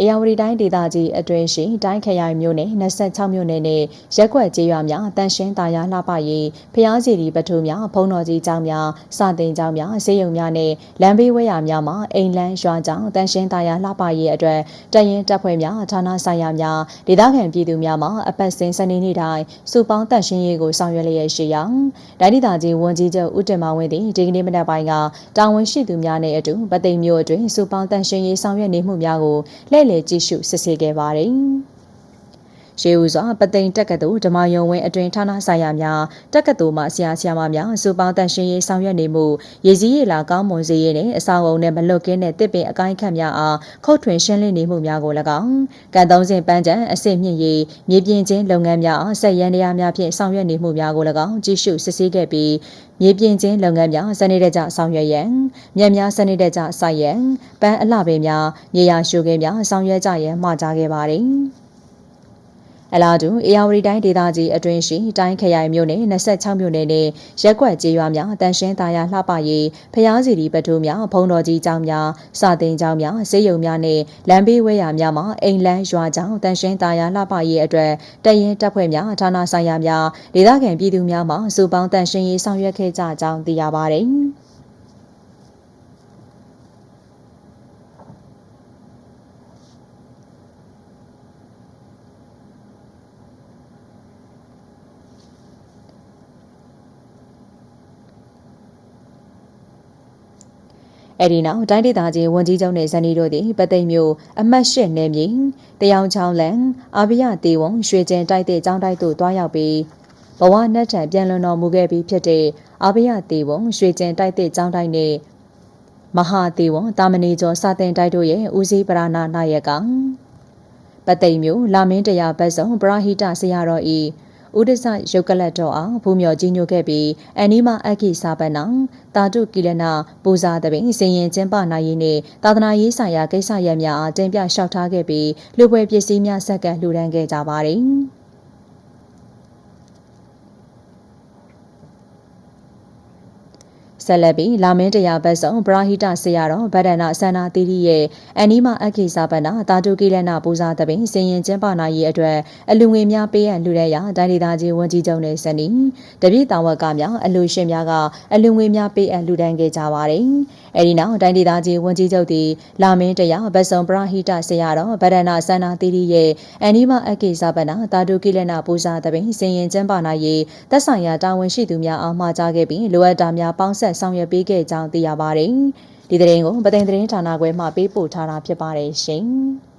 အေယာဝတီတိုင်းဒေသကြီးအတွင်းရှိတိုင်းခရိုင်မြို့နယ်26မြို့နယ်နဲ့ရက်ကွက်ကျေးရွာများတန်ရှင်းတာယာလှပရေးဖျားစီရီပထုံများဖုံတော်ကြီးကျောင်းများစာတင်ကျောင်းများဆေးရုံများနဲ့လမ်းဘေးဝဲယာများမှာအိမ်လန်းရွာကျောင်းတန်ရှင်းတာယာလှပရေးအတွက်တရင်တပ်ဖွဲ့များဌာနဆိုင်ရာများဒေသခံပြည်သူများမှအပတ်စဉ်စနေနေ့တိုင်းစုပေါင်းတန်ရှင်းရေးကိုဆောင်ရွက်လျက်ရှိရာတိုင်းဒေသကြီးဝန်ကြီးချုပ်ဦးတင်မောင်ဝင်းသည်ဒီကနေ့မနက်ပိုင်းကတာဝန်ရှိသူများနဲ့အတူပသိမ်မြို့အတွင်းစုပေါင်းတန်ရှင်းရေးဆောင်ရွက်နေမှုများကိုလှည့်လည်ကြည့်ရှုစစ်ဆေးခဲ့ပါတယ်။ ရှေးဦးစွာပသိမ်တက္ကသိုလ်ဓမ္မယုံဝင်းအတွင်ဌာနဆိုင်ရာများတက္ကသိုလ်မှဆရာဆရာမများစုပေါင်းတန်ရှင်းရေးဆောင်ရွက်နေမှုရည်စည်းရလာကောင်းမွန်စေရေးနဲ့အစာအုံနဲ့မလွတ်ကင်းတဲ့တစ်ပင်အကိုင်းခတ်များအားခုတ်ထွင်ရှင်းလင်းနေမှုများကို၎င်းကံသုံးစဉ်ပန်းချံအစစ်မြင့်ရေးမြေပြင်ချင်းလုပ်ငန်းများအားဆက်ရန်တရားများဖြင့်ဆောင်ရွက်နေမှုများကို၎င်းကြည့်ရှုစစ်ဆေးခဲ့ပြီးမြေပြင်ချင်းလုပ်ငန်းများစနစ်တကျဆောင်ရွက်ရန်မြန်များစနစ်တကျစိုက်ရန်ပန်းအလှပင်များမြေယာရှုခင်းများဆောင်ရွက်ကြရန်မှာကြားခဲ့ပါသည် အလားတူအေယာဝတီတိုင်းဒေသကြီးအတွင်းရှိတိုင်းခရိုင်မြို့နယ်26မြို့နယ်နဲ့ရက်ကွက်ကျေးရွာများတန်ရှင်းသားရလှပရေးဖျားစီရီပထိုးများဖုံတော်ကြီးကျောင်းများစာတင်ကျောင်းများဆေးရုံများနဲ့လမ်းဘေးဝဲယာများမှာအိမ်လန်းရွာကျောင်းတန်ရှင်းသားရလှပရေးအတွက်တရင်တပ်ဖွဲ့များဌာနဆိုင်ရာများဒေသခံပြည်သူများမှစုပေါင်းတန်ရှင်းရေးဆောင်ရွက်ခဲ့ကြကြောင်းသိရပါတယ်။ အဲ့ဒီနောက်တိုင်းဒေသကြီးဝန်ကြီးချုပ်နဲ့ဇနီးတို့သည်ပသိမ်မြို့အမှတ်၈နယ်မြေတရောင်ချောင်းလန်အာဘိယတေဝံရွှေကျင်တိုက်တဲ့ကျောင်းတိုက်သို့တွားရောက်ပြီးဘဝနှက်ထံပြန်လွန်တော်မူခဲ့ပြီးဖြစ်တဲ့အာဘိယတေဝံရွှေကျင်တိုက်တဲ့ကျောင်းတိုက်နဲ့မဟာတေဝံတာမဏေကျော်စာတင်တိုက်တို့ရဲ့ဦးစီးပရဏနာယကပသိမ်မြို့လာမင်းတရားဘတ်စုံပရာဟိတဆရာတော်ဤ ဥဒ္ဒစရုပ်ကလတ်တော်အားဖူးမြော်ကြီးညိုခဲ့ပြီးအန်နီမအခိစာပနာတာတုကိလနာပူဇာတပင်စင်ရင်ကျင်းပနိုင်ရေးနှင့်သာသနာရေးဆိုင်ရာကိစ္စရပ်များအားတင်ပြလျှောက်ထားခဲ့ပြီးလူပွဲပစ္စည်းများဆက်ကလှူဒန်းခဲ့ကြပါသည်။ ဆက်လက်ပြီးလာမင်းတရားဘတ်ဆောင်ပရာဟိတဆရာတော်ဗဒ္ဒနာဆန္နာတိရိရဲ့အန်နီမအခိစာပနာတာတုကိလနာပူဇာတပင်စင်ရင်ကျင်းပနိုင်ရေးအတွက်အလူငွေများပေးအပ်လှူတဲ့ရာတိုင်းဒေသကြီးဝန်ကြီးချုပ်နဲ့စနီတပြည့်တာဝကများအလူရှင်များကအလူငွေများပေးအပ်လှူဒန်းခဲ့ကြပါတယ်။အဲဒီနောက်တိုင်းဒေသကြီးဝန်ကြီးချုပ်သည်လာမင်းတရားဘတ်ဆောင်ပရာဟိတဆရာတော်ဗဒ္ဒနာဆန္နာတိရိရဲ့အန်နီမအခိစာပနာတာတုကိလနာပူဇာတပင်စင်ရင်ကျင်းပနိုင်ရေးသက်ဆိုင်ရာတာဝန်ရှိသူများအားမှာကြားခဲ့ပြီးလိုအပ်တာများပေါင်းဆက်ဆောင်ရွက်ပေးခဲ့ကြောင်းသိရပါတယ်။ဒီသတင်းကိုပသိမ်သတင်းဌာနခွဲမှပေးပို့ထားတာဖြစ်ပါတယ်ရှင်။